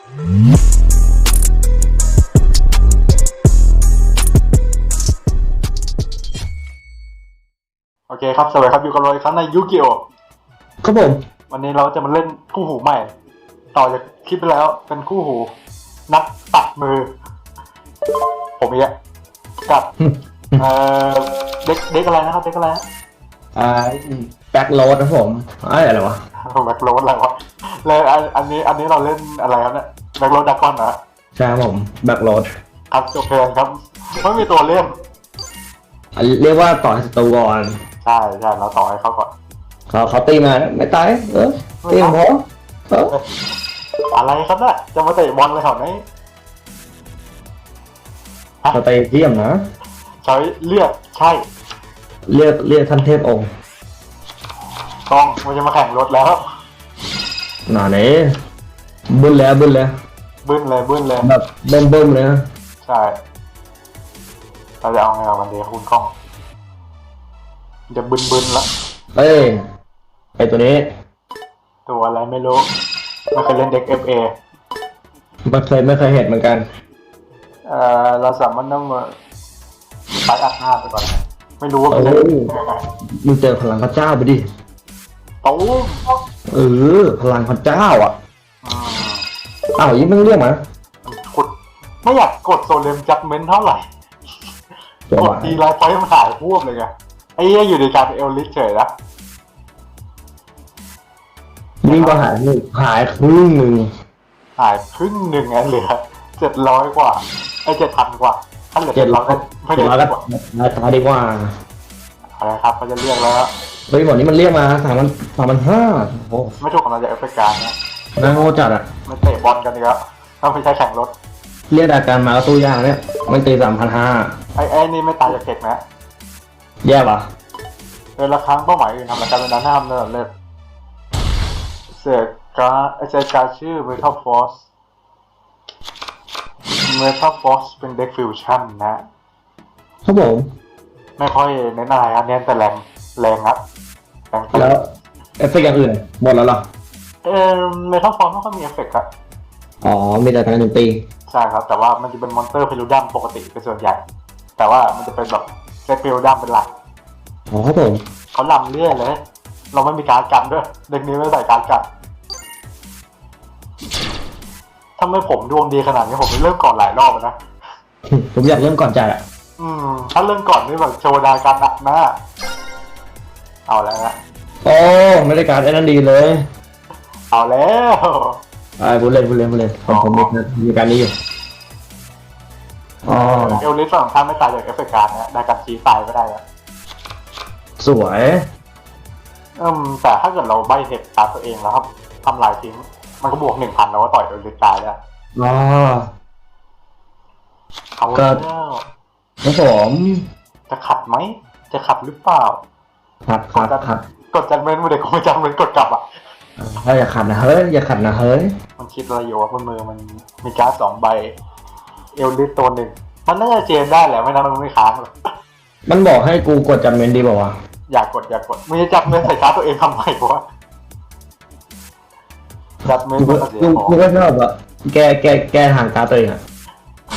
โอเคครับ สวัสดีครับอยู่กับเราอีกครั้งในยูกิโอครับผม วันนี้เราจะมาเล่นคู่หูใหม่ ต่อจากคลิปที่แล้วเป็นคู่หู นักตัดมือ ผมเองกับเอ่อเด็กเด็กอะไรนะครับเด็กอะไรนะอ่าแบ็คโรดครับผมเอ้ยอะไรวะแบ็คโรดอะไรวะ เลยอันอันนี้อันนี้เราเล่นอะไรครับเนี่ยแบ็คโรดดักกอนนะใช่ครับผมแบ็คโรดครับโอเคครับไม่มีตัวเล่นเรียกว่าต่อให้สตูก่อนใช่ใช่เราต่อให้เขาก่อนเขาเขาตีมาไม่ตายเออตีของผมเอออะไรครับเนี่ยจะมาเตะบอลอะไรแถวนี้เขาตีเยี่ยมนะใช้เรียกใช่เรียกเรียกท่านเทพองค์ต้องมันจะมาแข่งรถแล้ว หนาเนี้บึ้นแล้วบึ้นแล้วบึ้นเลยบึ้นเลยแบบเบิ่มเบิ่มเลยนะใช่เราจะเอาไงกับมันดีคุณกล้องจะบึนบึนๆละเอ้ยไอตัวนี้ ตัวอะไรไม่รู้ไม่เคยเล่นเด็กเอฟเอไม่เคยไม่เคยเห็นเหมือนกันเออเราสามารถต้องมาไปอัดหน้าไปก่อนไม่รู้ว่าโอ้มันจะยมึงเจอพลังพระเจ้าไปดิตู้ม เออ พลังพระเจ้าอะอืมอ้าวยิ่งไม่เรียกมากดไม่อยากกดโซเลมจัดเมนเท่าไหร่ตัวกหดวานทีไรไฟมันหายพวบเลยไงไอ้เหี้ยอยู่ในการเป็นเอลลิสเฉยละยิ่งก็หายหนึ่งหายครึ่งหนึ่งหายครึ่งหนึ่งไงเหลือเจ็ดร้อยกว่า ไอ้เจ็ดพันกว่าถ้าเหลือเจ็เจ็ดดร้ร้ออยยไม่เจ็ดได้ร้อยก็กว่าตายดีกว่า อะไรครับเขาจะเรียกแล้ว เฮ้ยหมดนี้มันเรียกมาสามพันสามพันห้าโอ้ไม่ถูกกำลังจะเอฟเฟกต์การนะน่าโง่จัดอะ มันเตะบอลกันดีกแล้วต้องไปใช้แข่งรถ เรียกอาการมาก็ตู้ยากเนี่ย มันตีสามพันห้าไอ้ไอ้นี่ไม่ตายจากเทคนะแย่ปะเดือนละครั้งเป้าหมายอื่นทำรายการเป็นนั้นห้ามเนินเล่นเสกการไอ้เสกการชื่อ Metal Force Metal Force เป็นเด็กฟิวชั่นนะ ครับผม ไม่ค่อยเน้นอะไรครับเน้นแต่แรง แรงครับแรงตีแล้วเอฟเฟกต์อย่างอื่นหมดแล้วเหรอ เออเมทัลฟอร์ไม่ค่อยมีเอฟเฟกต์ครับอ๋อ มีแต่การหนึ่งตีใช่ครับ แต่ว่ามันจะเป็นมอนเตอร์เพลูดัมปกติเป็นส่วนใหญ่ แต่ว่ามันจะเป็นแบบเซตเพลูดัมเป็นหลักอ๋อครับผม เขาลำเรื่อยเลย เราไม่มีการดกันด้วย เด็กนี้ไม่ใส่การดกันทำไมผมดวงดีขนาดนี้ผมไม่เริ่มก่อนหลายรอบแล้วนะ ผมอยากเริ่มก่อนจ่ายอะ อืม ถ้าเริ่มก่อนนี่แบบโชว์ดาการหนักหน้า เอาแล้วนะโอ้ไม่ได้การไอ้นั่นดีเลยเอาแล้วไอ้บุญเล่นบุญเล่นบุญเล่นผมผมมีมีการนี้อยู่อ๋อเอลลิสฝั่งข้างไม่ตายจากเอฟเฟกต์การดนะดาการชี้ตายไม่ได้แล้วสวยอืมแต่ถ้าเกิดเราใบเห็ดตามตัวเองแล้วครับทำลายทิ้ง มันก็บวกหนึ่งพันแล้วก็ต่อยโดนลิตายแล้วอ๋อเอาก็แล้วครับผมจะขัดไหม จะขัดหรือเปล่า ครับครับครับกดจันเมนต์มือเด็กคงไม่จันเมนต์กดกลับอะเฮ้ยอย่าขัดนะเฮ้ยอย่าขัดนะเฮ้ยมันคิดอะไรอยู่วะบนมือมันมีการ์ดสองใบ เอลลิสตัวหนึ่งมันน่าจะเจนได้แหละไม่นั้นมันไม่ค้างหรอกมันบอกให้กูกดจัดเมนดีบอกว่าวะอยากกดอยากกดมึงจะจับเมนต์ใส่การ์ดตัวเองทำไมวะจับเมนกูต์ก็มันก็เสียกูของกูก็ชอบอะแกแกแกทางการดตัวเองอะ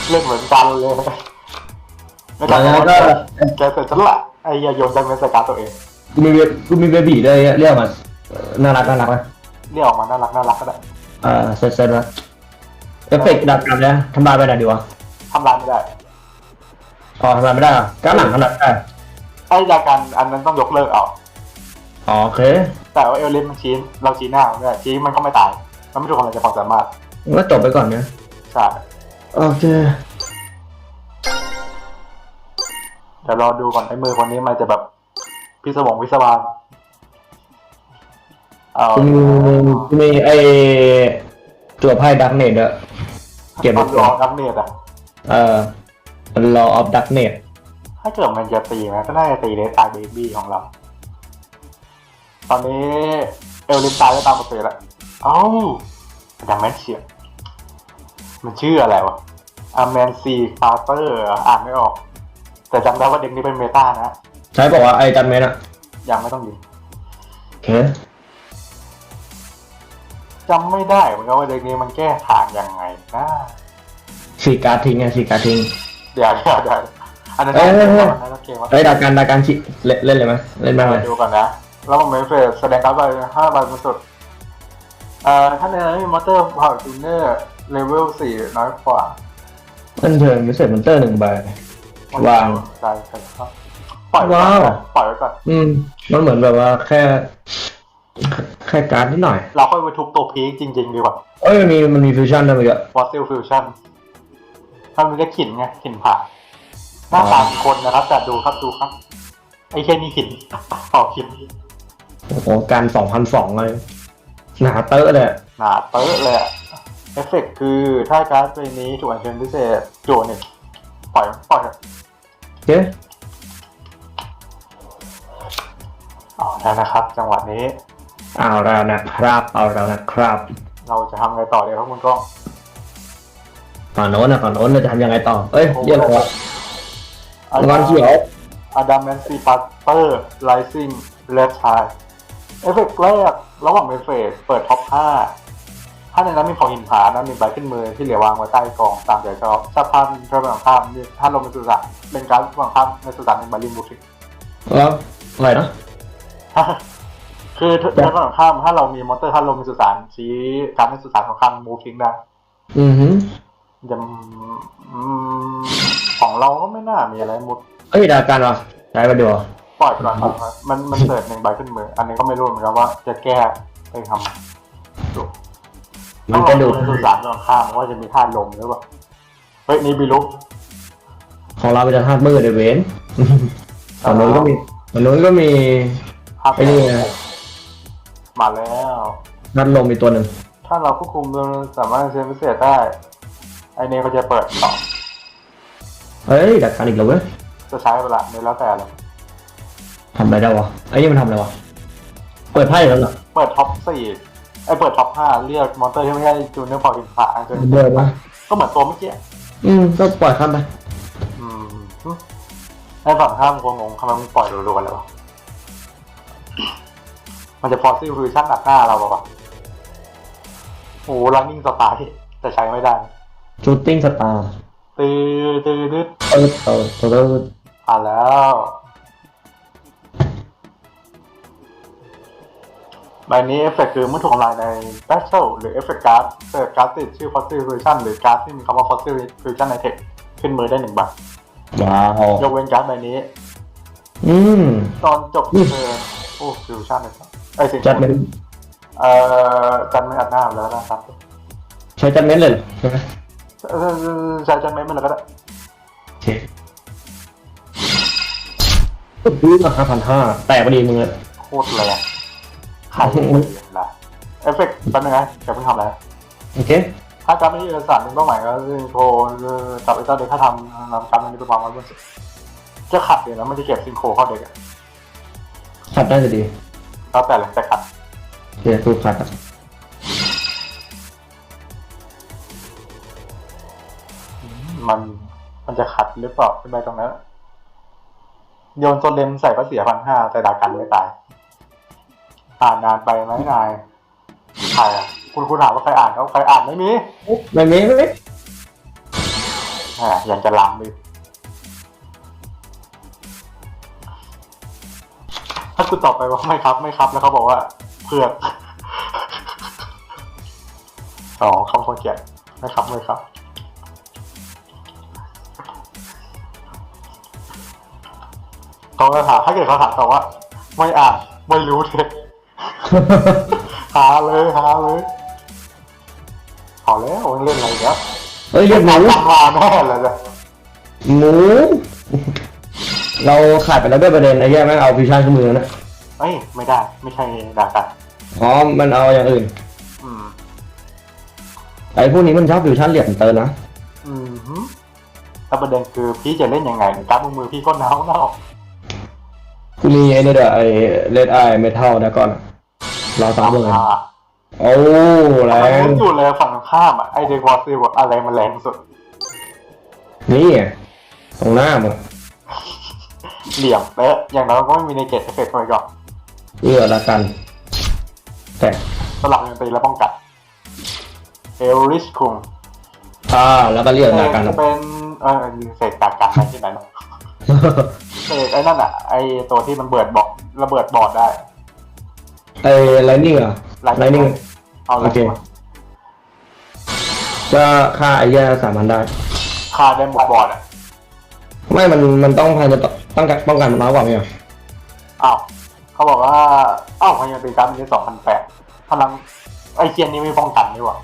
เล่นเหมือนกันเลยไม่จับแล้วก็แกเสร็จฉันละไอ้ยาโยนจับเมนต์ใส่การ์ดตัวเอง กูมีเบกูมีเบบีด้วยเรียกมาน่ารักน่ารักไหมเรียกออกมาน่ารักน่ารักก็ได้เออเซ็ตเซ็ตนะเอฟเฟกต์ดับกันนะทำลายไปไหนดีวะทำลายไม่ได้อ๋อทำลายไม่ได้เหรอก้านหลังทำลายไม่ได้ไอ้ยากันอันนั้นต้องยกเลิกเอาอ๋อโอเค แต่ว่าเอลลิสมันชี้เราชี้หน้ามันไม่ได้ชี้มันก็ไม่ตาย มันไม่ถูกคนอะไรจะความสามารถงั้นก็จบไปก่อนนะใช่โอเคเดี๋ยวรอดูก่อนไอ้มือคนนี้มันจะแบบ พิศวงพิศวานเอากูมีกูมีไอตัวไพ่ดักเนตอะเก็บไว้รก่ออนนับเนตอะเออ law of darknet ถ้าเกิดมันจะตีนะก็น่าจะตีเลสตายเบบี้ของเรา ตอนนี้เอลลิสตายก็ตามปกติแล้วเอ้าดังแมนเชียมันชื่ออะไรวะอแมนซีคาร์เตอร์อ่านไม่ออก แต่จำได้ว่าเด็กนี้เป็นเมตานะ ใช้บอกว่าไอ้จันเมนอะยังไม่ต้องยิงโอเคจำไม่ได้เหมือนกันว่าเด็กนี้มันแก้ทางยังไงนะฉีกการดทิ้งไงฉีกการดทิ้ง เดี๋ยวเดี๋ยวเดี๋ยวอันนั้นเอ้ยเอ้ยเอ้ยอันนั้นเกมว่าเอ้ยดาการดาการฉีกเล่นเล่นเลยไหมเล่นบ้างเลยดูก่อนนะ แล้วผมเป็นเฟสแสดงการ์ดใบห้าใบบนสุดเอ่อถ้าในนั้นมีมอเตอร์พาวจูเนอร์เลเวลสี่น้อยกว่าเล่นเทิร์นพิเศษมอนเตอร์หนึ่งใบวางได้ครับ ปล่อยไว้ว้าวก่อนปล่อยไว้ก่อนอืม มันเหมือนแบบว่าแค่ แค่การ์ดนิดหน่อย เราค่อยไปทุบตัวพีคจริง ๆ ดีกว่าเอ้ยมันมีมันมีฟิวชั่นด้วยมั้ยฟอสซิลฟิวชั่นถ้ามันจะขินไงขินผ่าหน้าตาของคนนะครับแต่ดูครับดูครับ ไอ้แค่นี้ขินออกขินโอ้โหการสองพันสองเลยหนาเตอะเลยอะหนาเตอะเลยอะเอฟเฟกต์คือถ้าการ์ดใบนี้ถูกอัญเชิญพิเศษโจหนึ่งปล่อยปล่อยเถอะเจ๊ เอาแล้วนะครับ จังหวะนี้ เอาแล้วนะครับ เอาแล้วนะครับ เราจะทำไงต่อเดี๋ยวครับคุณกล้องตอนโน้นนะตอนโน้นเราจะทำยังไงต่อเอ้ยเยี่ยมเลยอามังกรเขียวอดัมแมนซีปัตเตอร์ไลซิ่งเลสชายเอฟเฟกต์แรก ระหว่างเมเฟสเปิดท็อป 5 ถ้าในนั้นมีของหินผานะมีใบขึ้นมือที่เหลือวางไว้ใต้กองตามใจชอบถ้าพันเทอร์เบลข้ามมีถ้าลงในสุสานเป็นการวางข้ามในสุสานเป็นบาลินบุทิกแล้วอะไรนะ คือเทอร์เบลข้ามถ้าเรามีมอเตอร์ถ้าลงในสุสานชี้การในสุสานของข้ามมูฟทิ้งได้อือหือยังอืมของเราก็ไม่น่ามีอะไรมุดเอ้ยดาการวะใช้ไปดูปล่อยไปก่อนครับมันมันเสิร์ฟหนึ่งใบขึ้นมือ อันนี้ก็ไม่รู้เหมือนกันว่าจะแก้ไปทำดูมันจะดูต้องลองดูสารตรงข้ามว่าจะมีธาตุลมหรือเปล่าเฮ้ยนี่บิลุกของเราเป็นธาตุมืดเดเวนตอนโน้นก็มีตอนโน้นก็มี ธาตุไอ้นี่ไง มาแล้วธาตุลมมีตัวหนึ่งถ้าเราควบคุมเราสามารถเซ็นพิเศษได้ ไอเนี้ก็จะเปิดต่อเฮ้ยดาการอีกแล้วเว้ยจะใช้เวลาในแล้วแต่เลยทำอะไรได้วะไอ้นี่มันทำอะไรวะเปิดไพ่แล้วเหรอเปิดท็อปสี่ไอยเปิดท็อปห้าเรียกมอนเตอร์ที่ไม่ใช่จูเนียร์พอร์ตินขาจนเดินวะก็เหมือนตัวเมื่อกี้อืมก็ปล่อยข้ามไปอืมไอ้ฝั่งข้ามคงงงทำไมมึงปล่อยรัวๆเลยวะ มันจะฟอสซิลฟิวชั่นอัดหน้าเราปะวะโอ้ลันนิ่งสไตล์แต่ใช้ไม่ได้ชูตติ้งสตาร์ตือตือดืดเออเออเอออ่านแล้ว ใบนี้เอฟเฟกต์คือเมื่อถูกทำลายใน Battle หรือเอฟเฟกต์การ์ดเกิดการ์ดติดชื่อ Fossil Fusion หรือการ์ดที่มีคำว่า Fossil Fusion ในเทคขึ้นมือได้หนึ่งใบว้าวยกเว้นการ์ดใบนี้ อืม ตอนจบอืมเทิร์นโอ้ฟิวชั่นเลยครับ ไอ้ยสิจัดเม้นเอ่อจันไม่อัดหน้าแล้วนะครับใช้จัดเม้นเลยเหรอใช่ไหมเออใช้จันไม่เป็นแล้วก็ได้โอเคซื้อมาห้าพันห้าแตกพอดีมึงเลยโคตรแรงใครเห็นล่ะเอฟเฟกต์แป๊บนึงนะจะเพิ่งทำอะไรโอเคถ้าจำไม่ได้เอกสารหนึ่งเป้าหมายก็คือโชว์จับไอ้เจ้าเด็กถ้าทำนำการมันจะประมาณว่าจะขัดเดี๋ยวนะมันจะเก็บซิงโครเข้าเด็กอะขัดได้จะดี แล้วแต่เลยแต่ขัดโอเคสู้ขัดอะมันมันจะขัดหรือเปล่าเป็นไปตรงนั้น โยนโซนเลนใส่ก็เสียพันห้าแต่ดากันไม่ตาย อ่านนานไปไหมนายใครอะคุณคุณถามว่าใครอ่านเขาใครอ่านไม่มีไม่มีไม่มีแหมยังจะล้ำดิ ถ้าคุณตอบไปว่าไม่ครับไม่ครับ แล้วเขาบอกว่าเผือกอ๋อเขาคนเขียนไม่ครับไม่ครับเขาก็ถามถ้าเกิดเขาถามตอบว่า ไม่อ่านไม่รู้เท็จหาเลยหาเลยพอแล้วเล่นอะไรอีกแล้วเอ้ยเรียกหมูตังมาแน่เลยเลยหมู เราขาดไปแล้วด้วยประเด็นไอ้แย่แม่งเอาฟิวชั่นขึ้นมือแล้วนะเอ้ยไม่ได้ ไม่ใช่ดากันอ๋อมันเอาอย่างอื่น อืม ไอ้พวกนี้มันชอบฟิวชั่นเหลี่ยมเติร์นนะอืมฮึแล้วประเด็นคือพี่จะเล่นยังไงการดมือมือพี่ก็หนาวหนาวกูมีไอ้นี่เด้อไอ้เลดไอเมทัลนะก่อนรอสามเลยอ่าโอ้แรมันงรู้จุดเลยฝั่งตรงข้ามอะไอเด็กวอร์ซิลอะไรมันแรงสุดนี่ไงตรงหน้ามึง เหลี่ยมเป๊ะอย่างน้อยก็ไม่มีในเกตเอฟเฟกต์ไว้ก่อนเอื้อละกัน แต่สลับยังตีและป้องกันเอลริสคุงอ่าแล้วก็เรียกนากันจะเป็นเออเศษกากกันที่ไหนนะเศษไอ้นั่นอะ ไอ้ตัวที่มันเบิดบอร์ดระเบิดบอร์ดได้ไอ้ไลนิ่งอะไลนิ่งเอาเลโอยเคก็ค่าไอ้เหี้ยสามพันได้ค่าได้หมดบอร์ดอะ ไม่มันมันต้องพันจะต้องการป้องกันมันน้อยกว่าไหมอะอ้าวเขาบอกว่าอ้าวมันยังเป็นการมีสองพันแปดพลังไอ้เคียนนี้ไม่ป้องกันนี่หว่า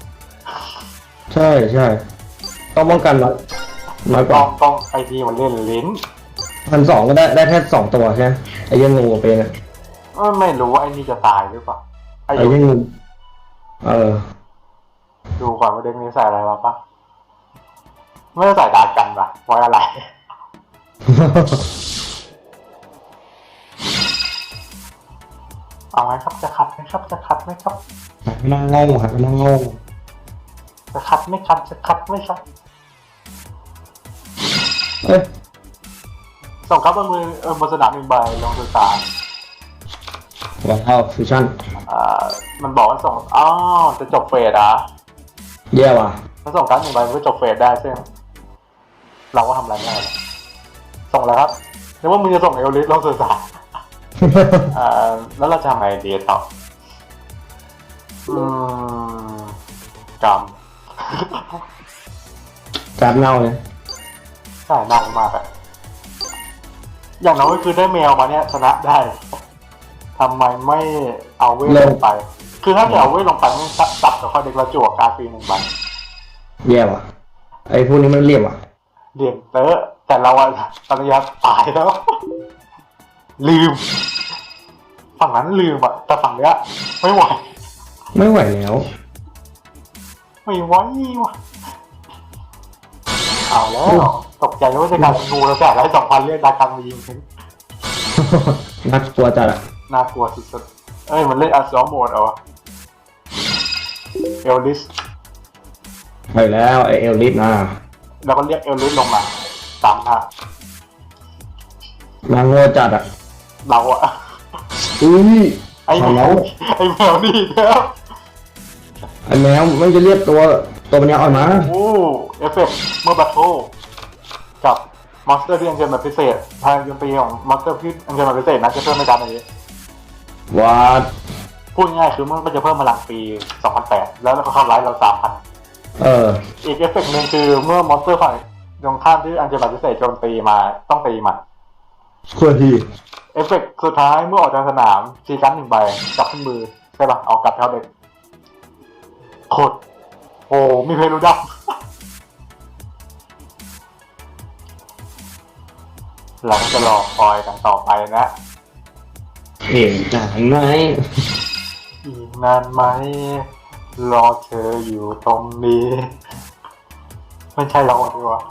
ใช่ใช่ต้องป้องกันน้อยน้อยกต้ว่าองต้องไอทีมันเล่นลิ้นพันสองก็ได้ได้แค่สองตัวใช่ไหมไอ้เหี้ยังงูเป็นอะเอ้ยไม่รู้ว่าไอ้นี่จะตายหรือเปล่าไอ้ไอ้เหี้ยังงูเออดูก่อนว่าเด็กนี้ใส่อะไรมาปะไม่ได้ใส่ดากันปะไว้อะไร เอาไหมครับจะขัดไหมครับจะขัดไหมครับหายไปนั่งงงหายไปนั่งงงจะขัดไหม่ขัดจะขัดไหม่ครับเอ้ยส่งครับบนมือเออบนสนามหนึ่งใบลงสื่อสารว้าวฟิวชั่นอ่ามันบอกว่าส่งอ้าวจะจบเฟสอะแย่ว่ะถ้าส่งการดหนึ่งใบมันก็จบเฟสได้ซึ่งเราก็ทำอะไรไม่ได้หรอก ส่งแล้วครับนึกว่ามึงจะส่งเอลลิสลงสื่อสารอ่าแล้วเราจะทำไงดีต่ออืมกรรมการเน่าเลยใช่น่ามากอะอย่างน้อยก็คือได้แมวมาเนี่ยชนะได้ทำไมไม่เอาเวทลงไป คือถ้าจะเอาเวทลงไปไม่ซับซับกับข้อเด็กเราจั่วการดฟรีหนึ่งใบ แย่ว่ะ ไอ้พวกนี้มันเรียบว่ะ เรียนเตอะ แต่เราอะปัญญาตายแล้ว ลืม ฝั่งนั้นลืมอะแต่ฝั่งเนี้ยไม่ไหว ไม่ไหวแล้ว ไม่ไหวว่ะเอาแล้ว ตกใจว่าจะกลายเป็นงูแล้วแต่ไรสองพันเรียกดาคังมายิงทิ้งน่ากลัวจัดอะน่ากลัวสุดๆเอ้ยมันเล่นอัลซอมโหมดเหรอเอลลิสไปแล้วไอเอลลิสนะแล้วก็เรียกเอลลิสลงมา สามท่ามาโง่จัดอะเราอะอุ้ยไอ้ขอแมร้อวงไอ้แมวนี่แล้วไอแมวมันจะเรียกตัวตัวมันยาวอ่อนมาโอ้เอฟเฟกต์เมื่อบัตโตกับมอนสเตอร์ที่อัญเชิญแบบพิเศษทางดนตรีของมอนสเตอร์ที่อัญเชิญแบบพิเศษนะจะเพิ่มในการนี้วัดพูดง่ายๆคือมันก็จะเพิ่มพลังปี 2008 แล้วเราก็เข้าไลฟ์เรา 3,000 เออ อีกเอฟเฟกต์หนึ่งคือเมื่อมอนสเตอร์ฝ่าย ตรงข้ามที่อัญเชิญแบบพิเศษโจมตีมาต้องตีมันควรทีเอฟเฟกต์สุดท้ายเมื่อออกจากสนามซีกันหนึ่งใบจับขึ้นมือใช่ปะเอากลับเท้าเด็กโคตรโอ้มีเพลูดับเราก็จะรอคอยกันต่อไปนะเห็นจากไหนอีกนานไหม รอเธออยู่ตรงนี้ ไม่ใช่เราดีกว่า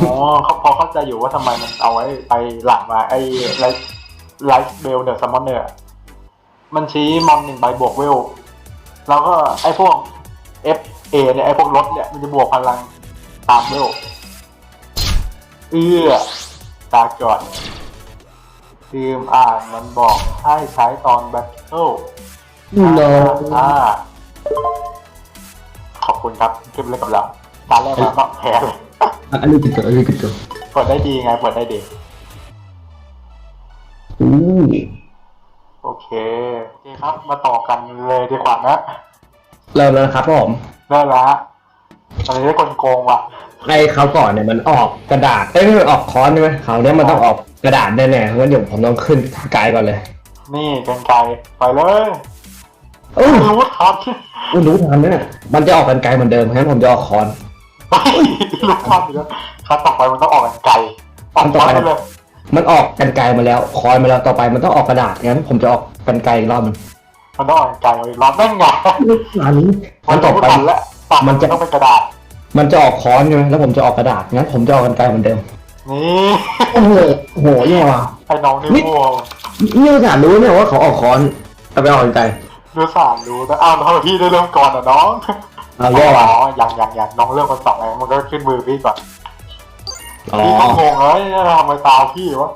อ๋อเขาพอเข้าใจอยู่ว่าทำไมมันเอาไว้ไปหลังมาไอ้ไลฟ์ไลฟ์เบลเดอะซัมมอนเนอร์มันชี้มอนหนึ่งใบบวกเวล แล้วก็ไอ้พวก F A เนี่ยไอ้พวกรถเนี่ยมันจะบวกพลังตามเวลเอื้อตาก่อนทีมอ่านมันบอกให้ใช้ตอนแบทเทิลโนอ่าขอบคุณครับขึ้นเล่นกับเราตาแรกมาก็แพ้เลย อันนี้คือตัวอันนี้คือตัวเปิดได้ดีไงเปิดได้ดี อู้โอเคโอเคครับ มาต่อกันเลยดีกว่านะเริ่มแล้วนะครับผมได้ละตอนนี้ได้คนโกงว่ะ ไอ้เขาวก่อนเนี่ยมันออกกระดาษเอ้ยไม่ออกค้อนใช่ไหมเขาวเนี้ยมันต้องออกกระดาษแน่ๆเพราะว่าเดี๋ยวผมต้องขึ้นไกลก่อนเลยนี่กันไกลไปเลยเอ้ยรู้ทันอุ้ยรู้ทันไหมเนี่ยมันจะออกกันไกลเหมือนเดิมงั้นผมจะออกค้อน ไปรู้ทันอยู่แล้วครับต่อไปมันต้องออกกันไกลออกต่อไปไปเลยมันออกกันไกลมาแล้ว คอยมาแล้วต่อไปมันต้องออกกระดาษงั้นผมจะออกกันไกลอีกรอบหนึงมันต้องออกกันไกลอีกรอบแม่งไงอันนี้มันต่อไปทันแล้วต่อมันจะต้องเป็นกระดาษ มันจะออกค้อนใช่ไหมแล้วผมจะออกกระดาษงั้นผมจะออกกันไกลเหมือนเดิมนี่โอ้โหโอ้โหเนี่ยว่ะไอ้น้องนี่นี่โง่นี่ภาษารู้เนี่ยว่าเขาออกค้อนแต่ไปออกกันไกลดูสารดูแต่อ้าวทำไมพี่ได้เริ่มก่อนอะน้อง เอาแย่ว่ะอ๋อยังยังยังน้องเริ่มคนสองไงมันก็ขึ้นมือพี่ก่อนอ๋อพี่ก็งงเลยทำไมตามพี่วะ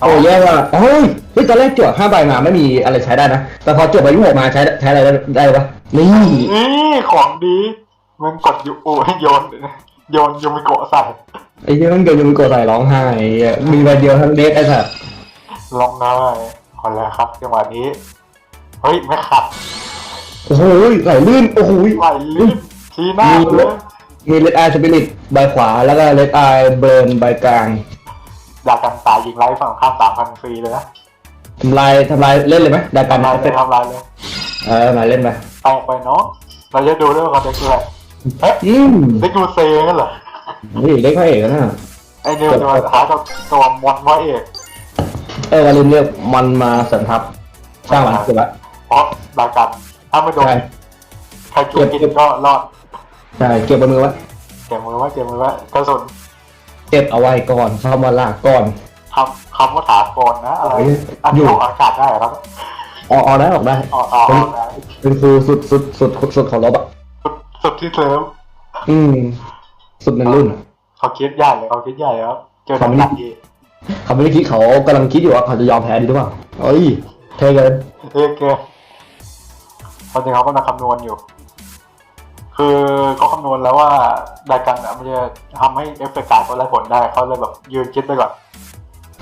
โอ้แย่ว่ะโอ้ยเฮ้ยตอนแรกจวดห้าใบมาไม่มีอะไรใช้ได้นะ แต่พอจวดใบที่หกมาใช้ใช้อะไรได้ได้ปะนี่นี่ของดีมันกดยูโอให้โยนโยนยูมิโกะใส่ไอ้เหี้ยมันเกิดยังมีโกรธใส่ร้องไห้ไอ้เหี้ยมีใบเดียวทั้งเดทไอ้สัสลองได้คนแล้วครับจังหวะนี้ เฮ้ยไม่ขัด โอ้โหไหลลื่น โอ้โหไหลลื่นทีหน้าเลยมีเลดไอสปิริตใบขวาแล้วก็เลดไอเบิร์นใบกลางดากันตายยิงไล่ฝั่งข้ามสามพันฟรีเลยนะทำลายทำลายเล่นเลยไหมดากันทำลายนะเลยทำลายเลยเออมาเล่นไปแตกไปเนาะเราจะดูด้วยว่าเขาเด็กอะไรเฮ้ยอืมเด็กดูเซกันเหรอนี่เล็กพระเอกนะไอนิวจะมาท้ากับตัวมอนว่าเอกเออวาเลนเรียกมันมาเสริมทัพสร้างหลังเก็บละเพราะดากัน ถ้าไม่โดนใช่ใครจูกินก็รอดใช่เก็บบนมือไว้เก็บมือไว้เก็บมือไว้กระสุนเก็บเอาไว้ก่อนเข้ามาลากก่อนทำคำว่าถากรนะอะไรเฮ้ยอันอยู่นี้ออกอากาศได้เหรอครับออกออกได้ออกได้ออกออกออกได้เป็นครูสุดสุดสุดสุดของรบอะสุดสุดที่เซิร์ฟอืม สุดในรุ่นเขาคิดใหญ่เลยเขาคิดใหญ่แล้วเจอหนักทีเขาไม่ได้คิดเขากำลังคิดอยู่ว่าเขาจะยอมแพ้ดีหรือเปล่าเอ้ยเท่เกินเอยเก ตอนนี้เขากำลังคำนวณอยู่ คือเขาคำนวณแล้วว่าได้กันอะมันจะทำให้เอฟเฟกต์การก็ไล่ผลได้เขาเลยแบบยืนคิดไปก่อน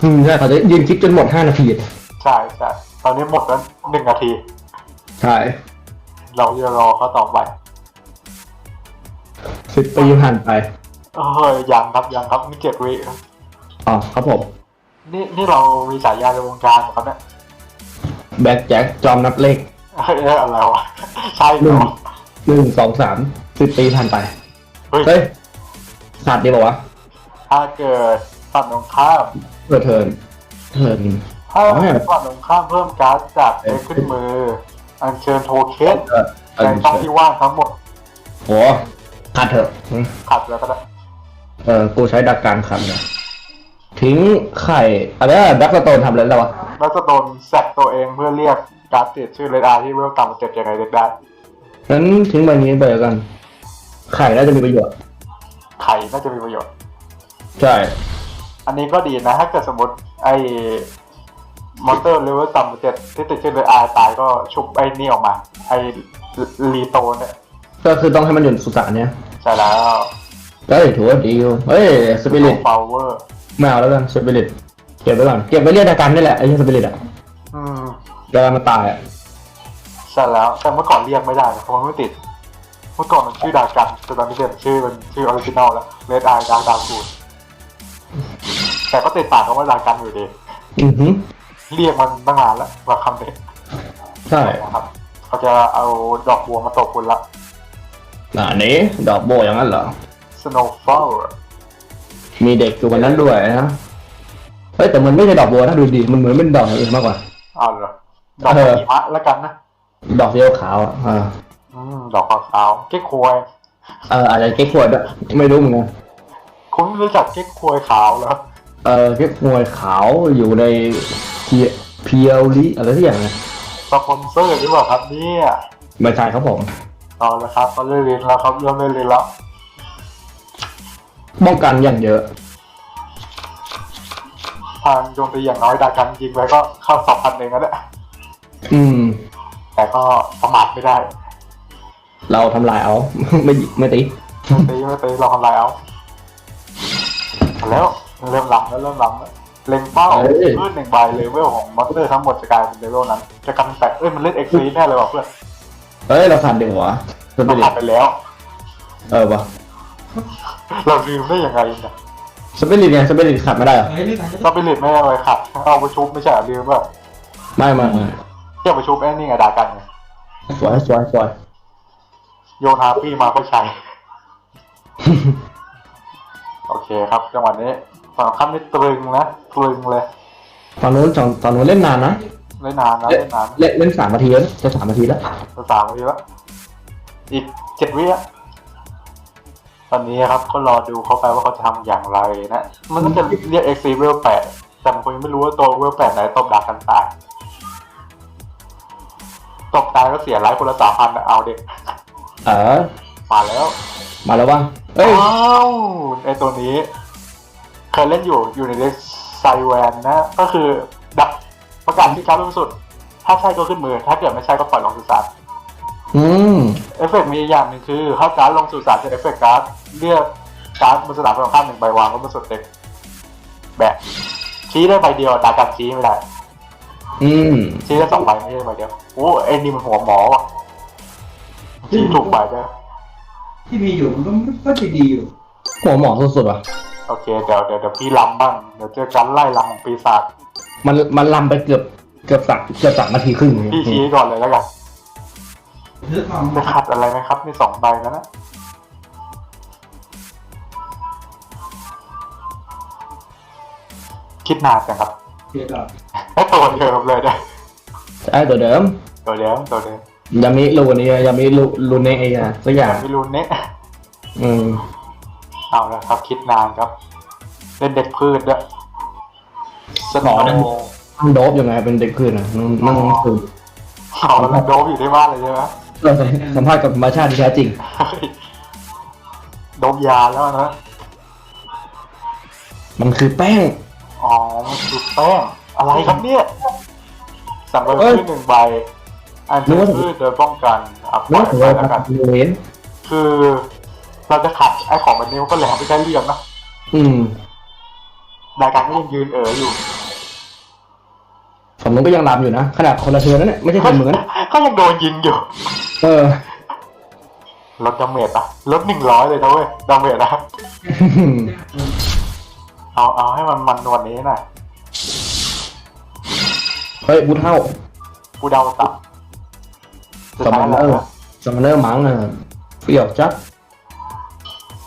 อืมใช่เขาจะยืนคิดจนหมดห้านาทีใช่ใช่ตอนนี้หมดแล้วหนึ่งนาที ใช่เราจะรอเขาต่อไปสิบปีผ่านไปเฮ้ยยังครับยังครับนี่เจ็ดวิครับอ๋อครับผมนี่นี่เรามีฉายาในวงการเหรอครับเนี่ยแบ็คแจ็คจอมนับเลข เฮ้ยอะไรวะใช่หเหรนึ่งอหนึ่งสองสามสิบปีผ่านไป เฮ้ยเฮ้ยขาดดีป่าวะถ้าเกิดฝั่งตรงข้ามเพื่อเทิร์นเทิร์น ถ้าอ๋อฝั่งตรงข้ามเพิ่มการ์ดจากเด็กขึ้นมือ อัญเชิญโทเค็นเออเอในอช่องที่ว่างทั้งหมดโหขาดเถอะอืมขัดแล้วก็ได้เออกูใช้ดักการขัดเลยทิ้งไข่อะไรอะดักสโตนทำอะไรแล้ววะ แล้วจะโดนแซกตัวเองเพื่อเรียกการ์ดติดชื่อเรดาร์ที่เวลต่ำกว่าเจ็ดยังไงเด็กได้งั้นทิ้งใบนี้ไปแล้วกัน ไข่น่าจะมีประโยชน์ ไข่น่าจะมีประโยชน์ ใช่ อันนี้ก็ดีนะถ้าเกิดสมมติไอ้มอนเตอร์เลเวลต่ำกว่าเจ็ดที่ติดชื่อเรดาร์ตายก็ชุบไอ้นี่ออกมา ไอ้ลีโตเนี่ยก็คือต้องให้มันอยู่ในสุสานเนี่ยใช่แล้วเฮ้ยถือว่าดีอยู่เฮ้ยสปิริตพาวเวอร์ไม่เอาแล้วกันสปิริต เก็บไว้ก่อน เก็บไว้เรียกอาการนี่แหละไอ้สปิริตอะอืมเวลามันตายอะใช่แล้วแต่เมื่อก่อนเรียกไม่ได้นะเพราะมันไม่ติด เมื่อก่อนมันชื่อดากันแต่ตอนนี้เปลี่ยนชื่อเป็นชื่อออริจินอลแล้วเรดไอดาร์ดาคูดแต่ก็ติดปากคำว่าดากันอยู่ดีอือหือเรียกมันตั้งนานแล้วว่าคำนี้ใช่นะครับเขาจะเอาดอกบัวมาตกคุณละอ่านี้ดอกโบอย่างนั้นเหรอ snowflower มีเด็กอยู่วันนั้นด้วยนะ เฮ้ยแต่มันไม่ใช่ดอกบัวถ้าดูดีมันเหมือนเป็นดอกอย่างอื่นมากกว่าอ้าวเหรอดอกเออหิมะแล้วกันนะดอกสีขาวๆอะอ่าอืมดอกขาวๆเก๊กควยเอออาจจะเก๊กขวดด้วยไม่รู้เหมือนกันคุณไม่รู้จักเก๊กควยขาวเหรอเออเก๊กขวยขาวอยู่ในเพียเพียวลิอะไรที่อย่างเนี้ยสปอนเซอร์หรือเปล่าครับเนี่ยไม่ใช่ครับผมเอาละครับเขาเล่นลิ้นแล้วครับเริ่มเล่นลิ้นแล้วป้องกันอย่างเยอะ ทางโจมตีอย่างน้อยดากันยิงไปก็เข้าสองพันเองแล้วแหละอืม แต่ก็ประมาทไม่ได้ เราทำลายเอา ไม่ไม่ตีไม่ตีไม่ตีเราทำลายเอาเอาแล้วเริ่มล้ำแล้วเริ่มล้ำแล้วเล็งเป้าพืชหนึ่งใบเลเวลของมอนสเตอร์ทั้งหมดจะกลายเป็นเลเวลนั้น จะกันแตกเอ้ยมันเล่นเอ็กซ์ซีแน่เลยว่ะเพื่อนเฮ้ยเราขาดเด็กหัวสเราปิริผ่าตนไปแล้ว เออวะเราลืมได้ยังไงเนี่ย สปิริตไงสปิริตขาดไม่ได้เหรอเราไปเล่นไม่ได้เลยครับเอาไปชุบไม่ใช่เหรอลืมว่าไม่ไม่ไม่เที่ยวไปชุบไอ้นี่ไงดากันไงสวยสวยสวย โยนฮาปี้มาก็ใช้ โอเคครับ จังหวะนี้ฝั่งข้ามนี่ตรึงนะตรึงเลยตอนนู้นตอนตอนนู้นเล่นนานนะเล่นนานนะเล่นเล่นนานเล่นเล่นสามนาทีแล้วจะสามนาทีแล้วจะสามนาทีแล้วอีกเจ็ดวิอะ ตอนนี้ครับก็รอดูเขาไปว่าเขาจะทำอย่างไรนะ มันก็จะเรียกเอ็กซีเวลแปดแต่ผมยังไม่รู้ว่าตัวเวลแปดไหนตบดักกันตายตบตายก็เสียไลฟ์คนละสามพันเอาเด็กเออมาแล้วมาแล้ววะเอ้ยว้าวไอตัวนี้เคยเล่นอยู่อยู่ในเด็กไซแวนนะ ก็คือดักประกาศที่ช้าที่สุด ถ้าใช่ก็ขึ้นมือ ถ้าเกิดไม่ใช่ก็ปล่อยลงสุสาน อืมเอฟเฟกต์มีอีกอย่างหนึ่งคือเข้าการดลงสู่สารจากเอฟเฟกต์การ์ดเรียกการ์ดบนสนามตรงข้ามหนึ่งใบวางไว้บนสุดเด็กแบะชี้ได้ใบเดียวดาการชี้ไม่ได้อืมชี้ได้สองใบไม่ใช่ใบเดียวโอ้ไอ้นี่มันหัวหมอว่ะชี้ถูกใบจ้ะที่มีอยู่มันก็ก็จะดีอยู่ หัวหมอสุดๆอะ โอเคเดี๋ยวเดี๋ยวเดี๋ยวพี่ลำบ้างเดี๋ยวเจอการไล่ลำของปีศาจมันมันลำไปเกือบเกือบสักเกือบสามนาทีครึ่งพี่ชี้ก่อนเลยแล้วกันเนื้อทอง จะขัดอะไรไหมครับนี่สองใบแล้วนะคิดนานจังครับเดี๋ยวก่อนให้ตัวเดิมเลยเนี่ยใช่ตัวเดิม ตัวเดิมตัวเดิมยามิรูนี่ยามิรูรูเนไอ้อะสักอย่างไม่รู้เนี่ยอืมเอาละครับ คิดนานครับ เล่นเด็กพืชด้วยสนอนั่งโดบยังไงเป็นเด็กคืนอะนั่งนั่งคือเอาแล้วโดบอยู่ที่บ้านเลยใช่ไหม เราไปสัมภาษณ์กับธรรมชาติที่แท้จริงเฮ้ยโดบยาแล้วนะ มันคือแป้ง อ๋อมันคือแป้ง อะไรครับเนี่ย สั่งไปเอ้ยพืชหนึ่งใบ อันนึเป็กนว่าพืชโดยป้องกันอะปล่นี่อยถือไปว่าแล้วกันเว้นคือ เราจะขัดไอ้ของแบบนี้มันก็แหลมไม่ใช่เรื่องนะอืมรายการก็ยังยืนเอ๋ออยู่ผมมันก็ยังลำอยู่นะ ขนาดคนละเทือนนั่นแหละไม่ใช่คนเหมือนกันก็ยังโดนยิงอยู่ เออ ลดดาเมจอะลดหนึ่งร้อยเลยนะเว้ยดาเมจนะเอาเอาให้มันมันวันนี้หน่อยเฮ้ยบูเท่ากูเดาตับจะสใช้มันอะไรเนอร์นะสมันเนอร์มั้งอะเปรี้ยวจัด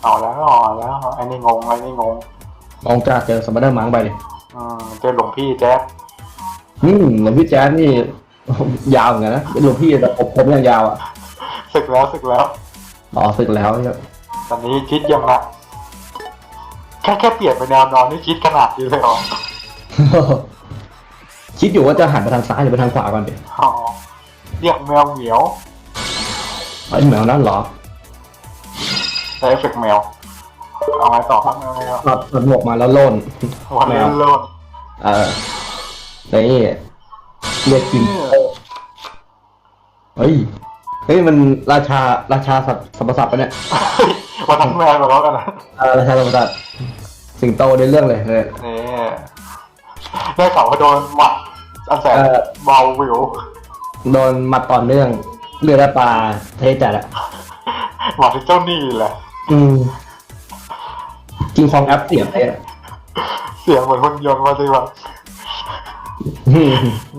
เอาแล้วเอาแล้วไอ้นี่งงไอ้นี่งงมองจ้าเจอสมันเนอร์มั้งไปดิอืมเจอหลวงพี่แจ๊คอืมหลวงพี่แจ๊สนี่ ยาวเหมือนกันนะหลวงพี่แต่ผมผมยังยาวอะศึกแล้วศึกแล้ว อ๋อศึกแล้วเนี่ยตอนนี้คิดยังนะแค่แค่เปลี่ยนไปแนวนอนนี่คิดขนาดนี้เลยเหรอคิดอยู่ว่าจะหันไปทางซ้ายหรือไปทางขวาก่อนดิอ๋อเรียกแมวเหมียวไอ้แมวนั่นเหรอใช้เอฟเฟกต์แมวเอาไงต่อครับแมวแมวถอดถอดหมวกมาแล้วโล่นวันแมนี้วเริ่มเออนี่ เรียกกินเฮ้ย เฮ้ยมันราชาราชาสัตว์สัมปสัตว์ปะเนี่ยวันทั้งแมวกับเขากันนะเออราชาสัมปสัตว์สิงโตในเรื่องเลยเลยนี่ได้ข่าวว่าโดนหมัดอันแสนเออเบาวิว โดนมัดต่อเนื่อง เรือและปลาเทจัดอะหมัดที่เจ้าหนี้แหละ อืมกิงคองแอปเสียบเลยอะเสียงเหมือนคนยนต์มาสิแบบอืม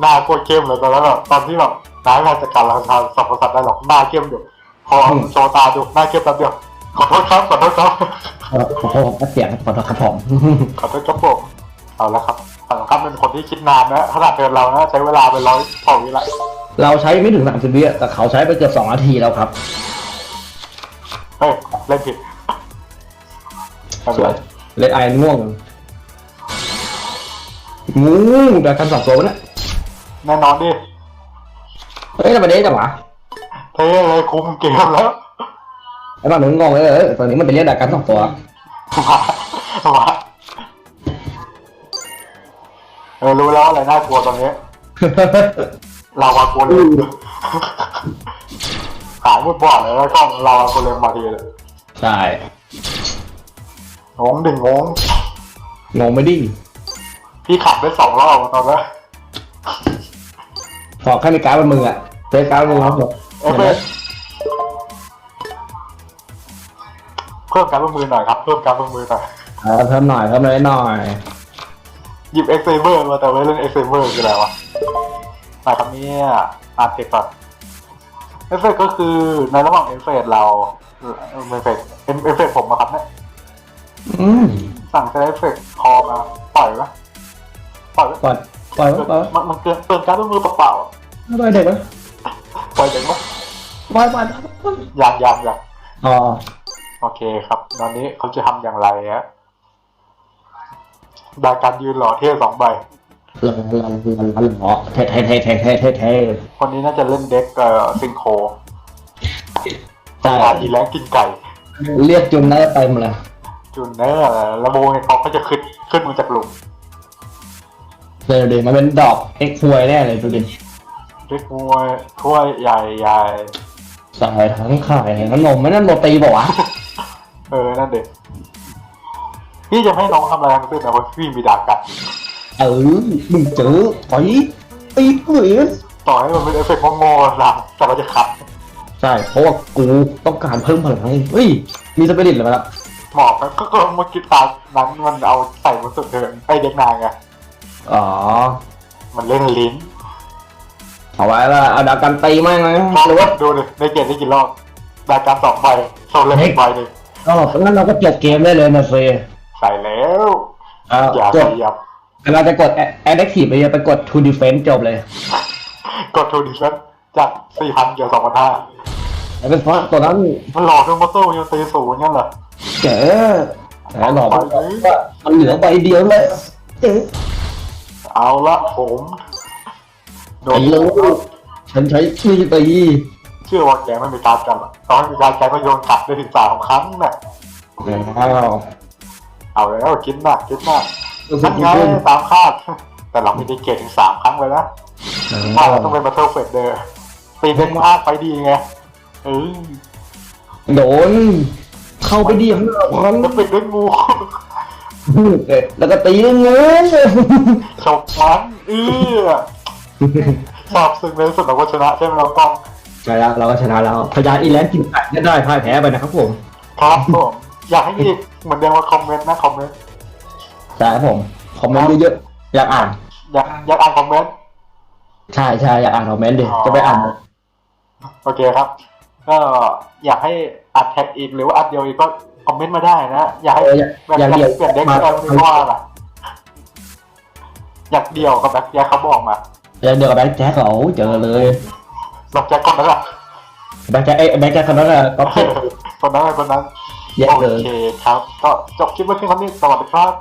หน้าโคตรเข้มเลยตอนนั้นแบบตอนที่แบบนายมาจัดการราชาสัมปสัตว์ได้หรอกหน้าเข้มอยู่พอโชว์ตาดูหน้าเข้มแป๊บเดียวขอโทษครับขอโทษครับขอขอโทษแอปเสียบขอโทษครับผมขอโทษครับผมเอาละครับฝั่งครับเป็นคนที่คิดนานนะขนาดเดินเรานะใช้เวลาเป็นร้อยเท่าวิละเราใช้ไม่ถึงสามสิบวิอะแต่เขาใช้ไปเกือบสองนาทีแล้วครับเฮ้ยเล่นผิดไม่สเป็นวไรยเลดไอม่วง งูแต่กันสองตัววะเนี่ยแน่นอนดิเฮ้ยทำไมเด้จังวะเท่เลยคุมเกมแล้วไอ้บ้านหนูงงเลยเออตอนนี้มันเป็นเรียกดักกันสองตัวมามาเออรู้แล้วว่าอะไรน่ากลัวตอนนี้ เราวาโกเลมขายหมดบ่อเลยแล้วก็เราวาโกเลมมาทีเลยใช่งงดึงงงงงไม่ดิ้ง พี่ขับไปสองรอบตอนนั้นขอแค่มีการ์ดบนมืออะเซฟการ์ดบนมือครับผมเอฟเอสเพิ่มการลงมือหน่อยครับเพิ่มการลงมือหน่อยเออเพิ่มหน่อยเพิ่มเลยหน่อยหยิบเอ็กเซเวอร์มาแต่ไม่เล่นเอ็กเซเวอร์คืออะไรวะมาครับเนี่ยอาร์ติก่อนเอฟเฟกก็คือในระหว่างเอฟเฟกเราเอฟเฟกเอฟเฟกผมอะครับเนี่ยอืมสั่งใช้เอฟเฟกคอมาปล่อยไหม ปล่อยไหมปล่อยปล่อยปล่อยมันมันเกินเปิดการลงมือเปล่าๆอะปล่อยเด็กไหมปล่อยเด็กไหมปล่อยปล่อยยังยังยังอ๋อโอเคครับ ตอนนี้เขาจะทำอย่างไรฮะได้การยืนหล่อเท่สองใบหลังหลังหลังหลังหลังเท่เท่เท่เท่เท่เท่เท่คนนี้น่าจะเล่นเด็กเอ่อซิงโคใช่งานอีแรงกินไก่ เรียกจุนได้เต็มเลย จูนเนอร์ระโบงเขาก็จะขึ้นขึ้นมาจากหลุม เดี๋ยวเดี๋ยวมันเป็นดอกเอ็กซ์ฮวยแน่เลยดูดิเล็กมวยถ้วยใหญ่ใหญ่ใส่ทั้งไข่ทั้งนมไม่นั่นโรตีบอกวะเออ นั่นเด็กพี่จะไม่ให้น้องทำอะไรทั้งสิ้นนะเพราะพี่มีดาบกัดเออมึงเจอไปตีเกลือต่อให้มันเป็นเอฟเฟกต์โง่ๆนะแต่เราจะขัดใช่เพราะว่ากูต้องการเพิ่มพลังเฮ้ยมีสปิริตเหรอมาละหมอกมันก็ก็เมื่อกี้ตานั้นมันเอาใส่บนสุดเทิงไอเด็กนางไง อ๋อมันเล่นลิ้นเอาไว้ละเอาดาวกันตีไหมไหมหรือว่าดูดิในเกมได้กี่รอบดาบการสองใบโซนเล่นอีกใบหนึ่งก็งั้นเราก็จบเกมได้เลยนะเฟย์ใส่แล้วอ่าอย่าจขบยับเราจะกด Active ไปไปกด To Defense จบเลย กดทูดิชั่นจากสี่พันเกี่ยวสองพันห้าแล้วเป็นเพราะตัวนั้นมันหลอกด้วยมอเตอร์ยังตีศูนย์งั้นเหรอเจ๋อแต่หลอกว่ามันเหลือใบเดียวเลยเจ๋อ เอาละผมโดไอ้นลูกฉันใช้ชื่อตีเชื่อว่าแกไม่มีการกันหรอกตอนไม่มีการแกก็โยนกลับได้ถึงสามครั้งน่ะอ้าวเอาแล้วคิดหนักคิดหนักรู้สึทักนดีไงขึ้นตามคาด แต่เราไม่ได้เกตถึงสามครั้งเลยนะว่าเราต้องเป็นมาเทลเฟดเดอร์ตีเป็นมากไปดีไงเออโดน เข้าไปดีข้างหน้าพันแล้วปิดด้วยงู แล้วก็ตีด้วยงูฉกมันเอื้อสอบซึ่งในที่สุดเราก็ชนะใช่ไหมเราต้องใช่แล้วเราก็ชนะแล้วพญาอีแลนด์กินไก่ก็ได้พ่ายแพ้ไปนะครับผมครับผมอยากให้อีกเหมือนเดิมว่าคอมเมนต์นะคอมเมนต์ใช่ครับผมคอมเมนต์เยอะๆอยากอ่าน อยากอยากอ่านคอมเมนต์ใช่ใช่อยากอ่านคอมเมนต์ดิจะไปอ่านโอเคครับ ก็อยากให้อัดแท็กอีกหรือว่าอัดเดียวอีกก็ คอมเมนต์มาได้นะ อยากให้เอออยากแบบอยากเดียวเปลี่ยนเด็กมาอะไรไม่รู้ว่าอะไรอยากเดียวกับแบ็คแจ็คเขาบอกมาเดี๋ยวเดี๋ยวกับแบงค์แจ็คเขาเจอเลยแบ็คแจ็คคนนั้นแหละแบงค์แจ็คไอ้แบงค์แจ็คคนนั้นอะก็คนนั้นคนนั้นแยกโอเลยเคครับ ก็จบคลิปไว้เพียงเท่านี้สวัสดีครับ